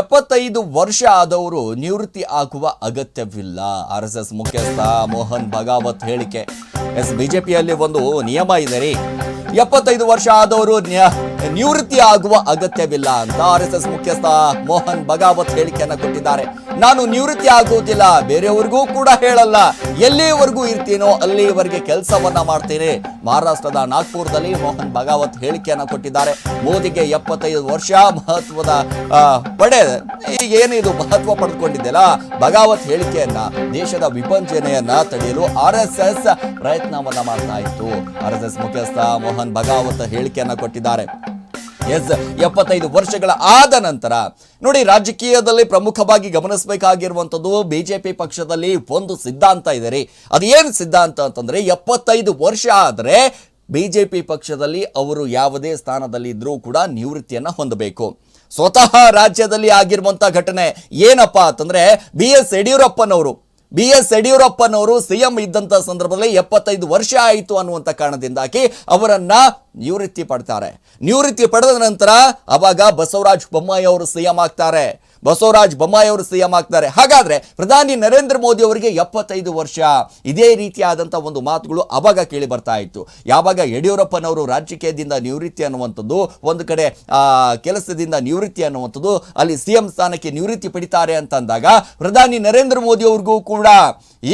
ಎಪ್ಪತ್ತೈದು ವರ್ಷ ಆದವರು ನಿವೃತ್ತಿ ಆಗುವ ಅಗತ್ಯವಿಲ್ಲ. ಆರ್ ಎಸ್ ಎಸ್ ಮುಖ್ಯಸ್ಥ ಮೋಹನ್ ಭಗಾವತ್ ಹೇಳಿಕೆ. ಎಸ್, ಬಿಜೆಪಿಯಲ್ಲಿ ಒಂದು ನಿಯಮ ಇದೆ ರೀ. ಎಪ್ಪತ್ತೈದು ವರ್ಷ ಆದವರು ನಿವೃತ್ತಿ ಆಗುವ ಅಗತ್ಯವಿಲ್ಲ ಅಂತ ಆರ್ ಎಸ್ ಎಸ್ ಮುಖ್ಯಸ್ಥ ಮೋಹನ್ ಭಗಾವತ್ ಹೇಳಿಕೆಯನ್ನು ಕೊಟ್ಟಿದ್ದಾರೆ. ನಾನು ನಿವೃತ್ತಿ ಆಗೋದಿಲ್ಲ ಬೇರೆಯವ್ರಿಗೂ ಕೂಡ ಹೇಳಲ್ಲ. ಎಲ್ಲಿಯವರೆಗೂ ಇರ್ತೀನೋ ಅಲ್ಲಿಯವರೆಗೆ ಕೆಲಸವನ್ನ ಮಾಡ್ತೀನಿ. ಮಹಾರಾಷ್ಟ್ರದ ನಾಗ್ಪುರದಲ್ಲಿ ಮೋಹನ್ ಭಗಾವತ್ ಹೇಳಿಕೆಯನ್ನು ಕೊಟ್ಟಿದ್ದಾರೆ. ಮೋದಿಗೆ ಎಪ್ಪತ್ತೈದು ವರ್ಷ ಮಹತ್ವದ ಪಡೆ ಏನಿದು ಮಹತ್ವ ಪಡೆದುಕೊಂಡಿದ್ದೆಲ್ಲ ಭಗಾವತ್ ಹೇಳಿಕೆಯನ್ನ, ದೇಶದ ವಿಭಜನೆಯನ್ನ ತಡೆಯಲು ಆರ್ ಎಸ್ ಎಸ್ ಪ್ರಯತ್ನವನ್ನ ಮಾಡ್ತಾ ಇತ್ತು. ಆರ್ ಎಸ್ ಎಸ್ ಮುಖ್ಯಸ್ಥ ಮೋಹನ್ ಭಗಾವತ್ ಹೇಳಿಕೆಯನ್ನ ಕೊಟ್ಟಿದ್ದಾರೆ. ಎಸ್, ಎಪ್ಪತ್ತೈದು ವರ್ಷಗಳ ಆದ ನಂತರ, ನೋಡಿ, ರಾಜಕೀಯದಲ್ಲಿ ಪ್ರಮುಖವಾಗಿ ಗಮನಿಸಬೇಕಾಗಿರುವಂಥದ್ದು ಬಿಜೆಪಿ ಪಕ್ಷದಲ್ಲಿ ಒಂದು ಸಿದ್ಧಾಂತ ಇದೆ ರೀ. ಅದೇನು ಸಿದ್ಧಾಂತ ಅಂತಂದ್ರೆ, ಎಪ್ಪತ್ತೈದು ವರ್ಷ ಆದರೆ ಬಿಜೆಪಿ ಪಕ್ಷದಲ್ಲಿ ಅವರು ಯಾವುದೇ ಸ್ಥಾನದಲ್ಲಿ ಇದ್ರೂ ಕೂಡ ನಿವೃತ್ತಿಯನ್ನ ಹೊಂದಬೇಕು. ಸ್ವತಃ ರಾಜ್ಯದಲ್ಲಿ ಆಗಿರುವಂಥ ಘಟನೆ ಏನಪ್ಪಾ ಅಂತಂದ್ರೆ, ಬಿ ಎಸ್ ಯಡಿಯೂರಪ್ಪನವರು ಬಿ ಎಸ್ ಯಡಿಯೂರಪ್ಪನವರು ಸಿಎಂ ಇದ್ದಂತ ಸಂದರ್ಭದಲ್ಲಿ ಎಪ್ಪತ್ತೈದು ವರ್ಷ ಆಯಿತು ಅನ್ನುವಂಥ ಕಾರಣದಿಂದಾಗಿ ಅವರನ್ನ ನಿವೃತ್ತಿ ಪಡ್ತಾರೆ. ನಿವೃತ್ತಿ ಪಡೆದ ನಂತರ ಅವಾಗ ಬಸವರಾಜ ಬೊಮ್ಮಾಯಿ ಅವರು ಸಿಎಂ ಆಗ್ತಾರೆ. ಬಸವರಾಜ ಬೊಮ್ಮಾಯಿ ಅವರು ಸಿಎಂ ಆಗ್ತಾರೆ. ಹಾಗಾದ್ರೆ ಪ್ರಧಾನಿ ನರೇಂದ್ರ ಮೋದಿ ಅವರಿಗೆ ಎಪ್ಪತ್ತೈದು ವರ್ಷ. ಇದೇ ರೀತಿಯಾದಂಥ ಒಂದು ಮಾತುಗಳು ಅವಾಗ ಕೇಳಿ ಬರ್ತಾ ಇತ್ತು. ಯಾವಾಗ ಯಡಿಯೂರಪ್ಪನವರು ರಾಜಕೀಯದಿಂದ ನಿವೃತ್ತಿ ಅನ್ನುವಂಥದ್ದು, ಒಂದು ಕಡೆ ಕೆಲಸದಿಂದ ನಿವೃತ್ತಿ ಅನ್ನುವಂಥದ್ದು, ಅಲ್ಲಿ ಸಿಎಂ ಸ್ಥಾನಕ್ಕೆ ನಿವೃತ್ತಿ ಪಡಿತಾರೆ ಅಂತಂದಾಗ ಪ್ರಧಾನಿ ನರೇಂದ್ರ ಮೋದಿ ಅವ್ರಿಗೂ ಕೂಡ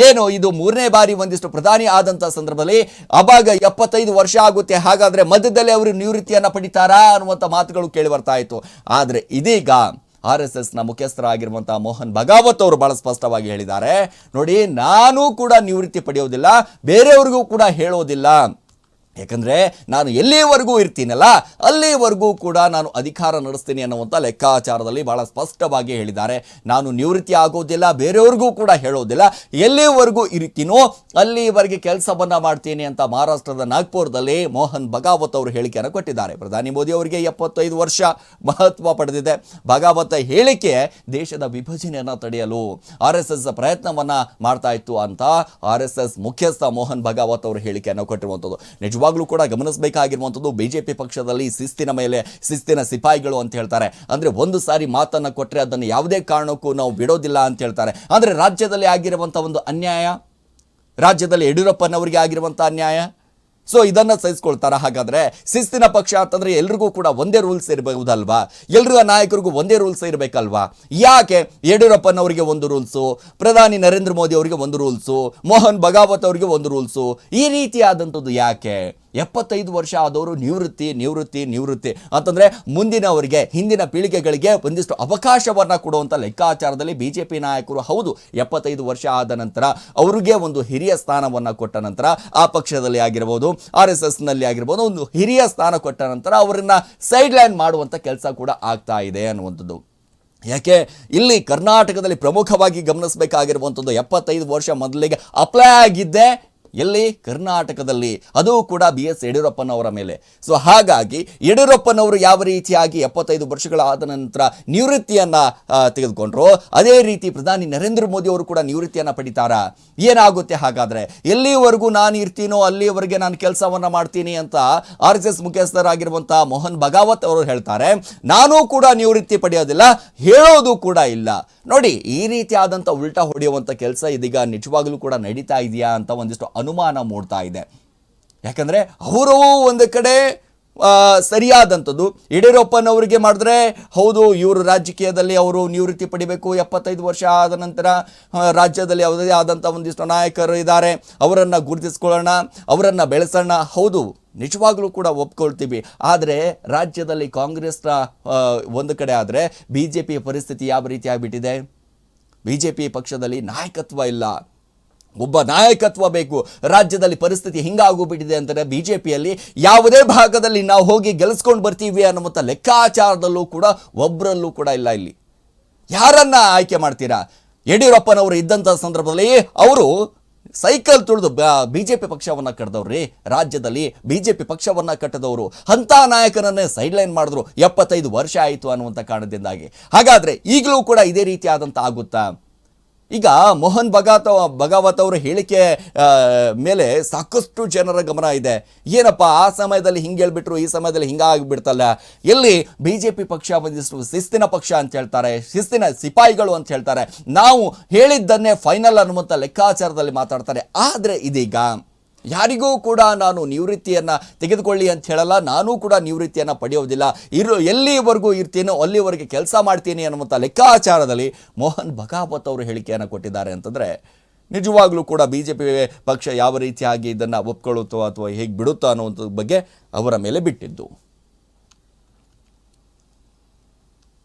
ಏನು ಇದು ಮೂರನೇ ಬಾರಿ ಒಂದಿಷ್ಟು ಪ್ರಧಾನಿ ಆದಂಥ ಸಂದರ್ಭದಲ್ಲಿ ಅವಾಗ ಎಪ್ಪತ್ತೈದು ವರ್ಷ ಆಗುತ್ತೆ. ಹಾಗಾದ್ರೆ ಮಧ್ಯದಲ್ಲಿ ಅವರು ನಿವೃತ್ತಿಯನ್ನು ಪಡಿತಾರಾ ಅನ್ನುವಂಥ ಮಾತುಗಳು ಕೇಳಿ ಬರ್ತಾ ಇತ್ತು. ಆದರೆ ಇದೀಗ ಆರ್ ಎಸ್ ಎಸ್ನ ಮುಖ್ಯಸ್ಥರಾಗಿರುವಂತಹ ಮೋಹನ್ ಭಗಾವತ್ ಅವರು ಬಹಳ ಸ್ಪಷ್ಟವಾಗಿ ಹೇಳಿದ್ದಾರೆ. ನೋಡಿ, ನಾನು ಕೂಡ ನಿವೃತ್ತಿ ಪಡೆಯೋದಿಲ್ಲ, ಬೇರೆಯವ್ರಿಗೂ ಕೂಡ ಹೇಳೋದಿಲ್ಲ. ಯಾಕಂದ್ರೆ ನಾನು ಎಲ್ಲಿಯವರೆಗೂ ಇರ್ತೀನಲ್ಲ, ಅಲ್ಲಿವರೆಗೂ ಕೂಡ ನಾನು ಅಧಿಕಾರ ನಡೆಸ್ತೀನಿ ಅನ್ನುವಂಥ ಲೆಕ್ಕಾಚಾರದಲ್ಲಿ ಭಾಳ ಸ್ಪಷ್ಟವಾಗಿ ಹೇಳಿದ್ದಾರೆ. ನಾನು ನಿವೃತ್ತಿ ಆಗೋದಿಲ್ಲ, ಬೇರೆಯವ್ರಿಗೂ ಕೂಡ ಹೇಳೋದಿಲ್ಲ. ಎಲ್ಲಿವರೆಗೂ ಇರ್ತೀನೋ, ಅಲ್ಲಿವರೆಗೆ ಕೆಲಸವನ್ನು ಮಾಡ್ತೀನಿ ಅಂತ ಮಹಾರಾಷ್ಟ್ರದ ನಾಗ್ಪುರದಲ್ಲಿ ಮೋಹನ್ ಭಗಾವತ್ ಅವರು ಹೇಳಿಕೆಯನ್ನು ಕೊಟ್ಟಿದ್ದಾರೆ. ಪ್ರಧಾನಿ ಮೋದಿ ಅವರಿಗೆ ಎಪ್ಪತ್ತೈದು ವರ್ಷ ಮಹತ್ವ ಪಡೆದಿದೆ. ಭಗಾವತ್ ಹೇಳಿಕೆ ದೇಶದ ವಿಭಜನೆಯನ್ನು ತಡೆಯಲು ಆರ್ ಎಸ್ ಎಸ್ ಪ್ರಯತ್ನವನ್ನು ಮಾಡ್ತಾ ಇತ್ತು ಅಂತ ಆರ್ ಎಸ್ ಎಸ್ ಮುಖ್ಯಸ್ಥ ಮೋಹನ್ ಭಗಾವತ್ ಅವರು ಹೇಳಿಕೆಯನ್ನು ಕೊಟ್ಟಿರುವಂಥದ್ದು. ನಿಜವಾಗ್ಲೂ ಕೂಡ ಗಮನಿಸಬೇಕಾಗಿರುವಂಥದ್ದು ಬಿಜೆಪಿ ಪಕ್ಷದಲ್ಲಿ ಶಿಸ್ತಿನ ಮೇಲೆ, ಶಿಸ್ತಿನ ಸಿಪಾಯಿಗಳು ಅಂತ ಹೇಳ್ತಾರೆ. ಅಂದ್ರೆ ಒಂದು ಸಾರಿ ಮಾತನ್ನ ಕೊಟ್ಟರೆ ಅದನ್ನು ಯಾವುದೇ ಕಾರಣಕ್ಕೂ ನಾವು ಬಿಡೋದಿಲ್ಲ ಅಂತ ಹೇಳ್ತಾರೆ. ಅಂದ್ರೆ ರಾಜ್ಯದಲ್ಲಿ ಆಗಿರುವಂಥ ಒಂದು ಅನ್ಯಾಯ, ರಾಜ್ಯದಲ್ಲಿ ಯಡಿಯೂರಪ್ಪನವರಿಗೆ ಆಗಿರುವಂಥ ಅನ್ಯಾಯ ಸೊ ಇದನ್ನ ಸಹಿಸ್ಕೊಳ್ತಾರ? ಹಾಗಾದ್ರೆ ಶಿಸ್ತಿನ ಪಕ್ಷ ಅಂತಂದ್ರೆ ಎಲ್ರಿಗೂ ಕೂಡ ಒಂದೇ ರೂಲ್ಸ್ ಇರಬಹುದಲ್ವಾ ಎಲ್ರಿಗೂ ನಾಯಕರಿಗೂ ಒಂದೇ ರೂಲ್ಸ್ ಇರಬೇಕಲ್ವಾ? ಯಾಕೆ ಯಡಿಯೂರಪ್ಪನವರಿಗೆ ಒಂದು ರೂಲ್ಸು ಪ್ರಧಾನಿ ನರೇಂದ್ರ ಮೋದಿ ಅವರಿಗೆ ಒಂದು ರೂಲ್ಸು ಮೋಹನ್ ಭಗಾವತ್ ಅವರಿಗೆ ಒಂದು ರೂಲ್ಸು ಈ ರೀತಿಯಾದಂಥದ್ದು ಯಾಕೆ? ಎಪ್ಪತ್ತೈದು ವರ್ಷ ಆದವರು ನಿವೃತ್ತಿ ನಿವೃತ್ತಿ ನಿವೃತ್ತಿ. ಅಂತಂದರೆ ಮುಂದಿನವರಿಗೆ, ಹಿಂದಿನ ಪೀಳಿಗೆಗಳಿಗೆ ಒಂದಿಷ್ಟು ಅವಕಾಶವನ್ನು ಕೊಡುವಂಥ ಲೆಕ್ಕಾಚಾರದಲ್ಲಿ ಬಿ ಜೆ ಪಿ ನಾಯಕರು ಹೌದು. ಎಪ್ಪತ್ತೈದು ವರ್ಷ ಆದ ನಂತರ ಅವರಿಗೆ ಒಂದು ಹಿರಿಯ ಸ್ಥಾನವನ್ನು ಕೊಟ್ಟ ನಂತರ ಆ ಪಕ್ಷದಲ್ಲಿ ಆಗಿರ್ಬೋದು, ಆರ್ ಎಸ್ ಎಸ್ನಲ್ಲಿ ಆಗಿರ್ಬೋದು, ಒಂದು ಹಿರಿಯ ಸ್ಥಾನ ಕೊಟ್ಟ ನಂತರ ಅವರನ್ನು ಸೈಡ್ಲೈನ್ ಮಾಡುವಂಥ ಕೆಲಸ ಕೂಡ ಆಗ್ತಾ ಇದೆ ಅನ್ನುವಂಥದ್ದು. ಯಾಕೆ? ಇಲ್ಲಿ ಕರ್ನಾಟಕದಲ್ಲಿ ಪ್ರಮುಖವಾಗಿ ಗಮನಿಸಬೇಕಾಗಿರುವಂಥದ್ದು ಎಪ್ಪತ್ತೈದು ವರ್ಷ ಮೊದಲಿಗೆ ಅಪ್ಲೈ ಆಗಿದ್ದೆ ಎಲ್ಲಿ? ಕರ್ನಾಟಕದಲ್ಲಿ. ಅದು ಕೂಡ ಬಿ ಎಸ್ ಯಡಿಯೂರಪ್ಪನವರ ಮೇಲೆ. ಸೊ ಹಾಗಾಗಿ ಯಡಿಯೂರಪ್ಪನವರು ಯಾವ ರೀತಿಯಾಗಿ ಎಪ್ಪತ್ತೈದು ವರ್ಷಗಳಾದ ನಂತರ ನಿವೃತ್ತಿಯನ್ನ ತೆಗೆದುಕೊಂಡ್ರು? ಅದೇ ರೀತಿ ಪ್ರಧಾನಿ ನರೇಂದ್ರ ಮೋದಿ ಅವರು ಕೂಡ ನಿವೃತ್ತಿಯನ್ನ ಪಡಿತಾರಾ. ಏನಾಗುತ್ತೆ ಹಾಗಾದ್ರೆ? ಎಲ್ಲಿವರೆಗೂ ನಾನು ಇರ್ತೀನೋ ಅಲ್ಲಿವರೆಗೆ ನಾನು ಕೆಲಸವನ್ನು ಮಾಡ್ತೀನಿ ಅಂತ ಆರ್ ಎಸ್ ಎಸ್ ಮುಖ್ಯಸ್ಥರಾಗಿರುವಂಥ ಮೋಹನ್ ಭಗಾವತ್ ಅವರು ಹೇಳ್ತಾರೆ. ನಾನು ಕೂಡ ನಿವೃತ್ತಿ ಪಡೆಯೋದಿಲ್ಲ, ಹೇಳೋದು ಕೂಡ ಇಲ್ಲ. ನೋಡಿ, ಈ ರೀತಿಯಾದಂಥ ಉಲ್ಟಾ ಹೊಡೆಯುವಂಥ ಕೆಲಸ ಇದೀಗ ನಿಜವಾಗಲೂ ಕೂಡ ನಡೀತಾ ಇದೆಯಾ ಅಂತ ಒಂದಿಷ್ಟು ಅನುಮಾನ ಮೂಡ್ತಾ ಇದೆ. ಯಾಕಂದರೆ ಅವರು ಒಂದು ಕಡೆ ಸರಿಯಾದಂಥದ್ದು. ಯಡಿಯೂರಪ್ಪನವರಿಗೆ ಮಾಡಿದ್ರೆ, ಹೌದು, ಇವರು ರಾಜಕೀಯದಲ್ಲಿ ಅವರು ನಿವೃತ್ತಿ ಪಡಿಬೇಕು ಎಪ್ಪತ್ತೈದು ವರ್ಷ ಆದ ನಂತರ ರಾಜ್ಯದಲ್ಲಿ ಯಾವುದೇ ಆದಂಥ ಒಂದಿಷ್ಟು ನಾಯಕರು ಇದ್ದಾರೆ. ಅವರನ್ನು ಗುರುತಿಸ್ಕೊಳ್ಳೋಣ, ಅವರನ್ನು ಬೆಳೆಸೋಣ. ಹೌದು, ನಿಜವಾಗ್ಲೂ ಕೂಡ ಒಪ್ಕೊಳ್ತೀವಿ. ಆದರೆ, ರಾಜ್ಯದಲ್ಲಿ ಕಾಂಗ್ರೆಸ್ನ ಒಂದು ಕಡೆ ಆದರೆ ಬಿ ಜೆ ಪಿಯ ಪರಿಸ್ಥಿತಿ ಯಾವ ರೀತಿ ಆಗಿಬಿಟ್ಟಿದೆ? ಬಿ ಜೆ ಪಿ ಪಕ್ಷದಲ್ಲಿ ನಾಯಕತ್ವ ಇಲ್ಲ. ಒಬ್ಬ ನಾಯಕತ್ವ ಬೇಕು. ರಾಜ್ಯದಲ್ಲಿ ಪರಿಸ್ಥಿತಿ ಹಿಂಗಾಗೋಗ್ಬಿಟ್ಟಿದೆ ಜೆ ಪಿಯಲ್ಲಿ ಯಾವುದೇ ಭಾಗದಲ್ಲಿ ನಾವು ಹೋಗಿ ಗೆಲ್ಲಿಸ್ಕೊಂಡು ಬರ್ತೀವಿ ಅನ್ನುವಂಥ ಲೆಕ್ಕಾಚಾರದಲ್ಲೂ ಕೂಡ ಒಬ್ಬರಲ್ಲೂ ಕೂಡ ಇಲ್ಲ ಇಲ್ಲಿ. ಯಾರನ್ನ ಆಯ್ಕೆ ಮಾಡ್ತೀರಾ? ಯಡಿಯೂರಪ್ಪನವರು ಇದ್ದಂಥ ಸಂದರ್ಭದಲ್ಲಿ ಅವರು ಸೈಕಲ್ ತುಳಿದು ಬಿ ಜೆ ಬಿಜೆಪಿ ಪಕ್ಷವನ್ನ ಕಟ್ಟಿದವ್ರಿ ರಾಜ್ಯದಲ್ಲಿ ಬಿ ಜೆ ಪಿ ಪಕ್ಷವನ್ನು ಕಟ್ಟದವರು. ಅಂಥ ನಾಯಕನನ್ನೇ ಸೈಡ್ಲೈನ್ ಮಾಡಿದ್ರು ಎಪ್ಪತ್ತೈದು ವರ್ಷ ಆಯಿತು ಅನ್ನುವಂಥ ಕಾರಣದಿಂದಾಗಿ. ಹಾಗಾದರೆ ಈಗಲೂ ಕೂಡ ಇದೇ ರೀತಿಯಾದಂಥ ಆಗುತ್ತಾ? ಈಗ ಮೋಹನ್ ಭಗಾತ್ ಭಗಾವತ್ ಅವರ ಹೇಳಿಕೆ ಮೇಲೆ ಸಾಕಷ್ಟು ಜನರ ಗಮನ ಇದೆ. ಏನಪ್ಪ, ಆ ಸಮಯದಲ್ಲಿ ಹಿಂಗೆ ಹೇಳ್ಬಿಟ್ರು, ಈ ಸಮಯದಲ್ಲಿ ಹಿಂಗಾಗಿಬಿಡ್ತಲ್ಲ ಎಲ್ಲಿ ಬಿ ಜೆ ಪಿ ಪಕ್ಷ ಒಂದಿಷ್ಟು ಶಿಸ್ತಿನ ಪಕ್ಷ ಅಂತ ಹೇಳ್ತಾರೆ, ಶಿಸ್ತಿನ ಸಿಪಾಯಿಗಳು ಅಂತ ಹೇಳ್ತಾರೆ. ನಾವು ಹೇಳಿದ್ದನ್ನೇ ಫೈನಲ್ ಅನ್ನುವಂಥ ಲೆಕ್ಕಾಚಾರದಲ್ಲಿ ಮಾತಾಡ್ತಾರೆ. ಆದರೆ ಇದೀಗ ಯಾರಿಗೂ ಕೂಡ ನಾನು ನಿವೃತ್ತಿಯನ್ನು ತೆಗೆದುಕೊಳ್ಳಿ ಅಂತ ಹೇಳಲ್ಲ, ನಾನು ಕೂಡ ನಿವೃತ್ತಿಯನ್ನು ಪಡೆಯೋದಿಲ್ಲ. ಇರು, ಎಲ್ಲಿವರೆಗೂ ಇರ್ತೀನೋ ಅಲ್ಲಿವರೆಗೆ ಕೆಲಸ ಮಾಡ್ತೀನಿ ಅನ್ನುವಂಥ ಲೆಕ್ಕಾಚಾರದಲ್ಲಿ ಮೋಹನ್ ಭಗಾವತ್ ಅವರು ಹೇಳಿಕೆಯನ್ನು ಕೊಟ್ಟಿದ್ದಾರೆ ಅಂತಂದರೆ, ನಿಜವಾಗ್ಲೂ ಕೂಡ ಬಿ ಜೆ ಪಿ ಪಕ್ಷ ಯಾವ ರೀತಿಯಾಗಿ ಇದನ್ನು ಒಪ್ಕೊಳ್ಳುತ್ತೋ ಅಥವಾ ಹೇಗೆ ಬಿಡುತ್ತೋ ಅನ್ನುವಂಥದ್ದು ಬಗ್ಗೆ ಅವರ ಮೇಲೆ ಬಿಟ್ಟಿದ್ದು.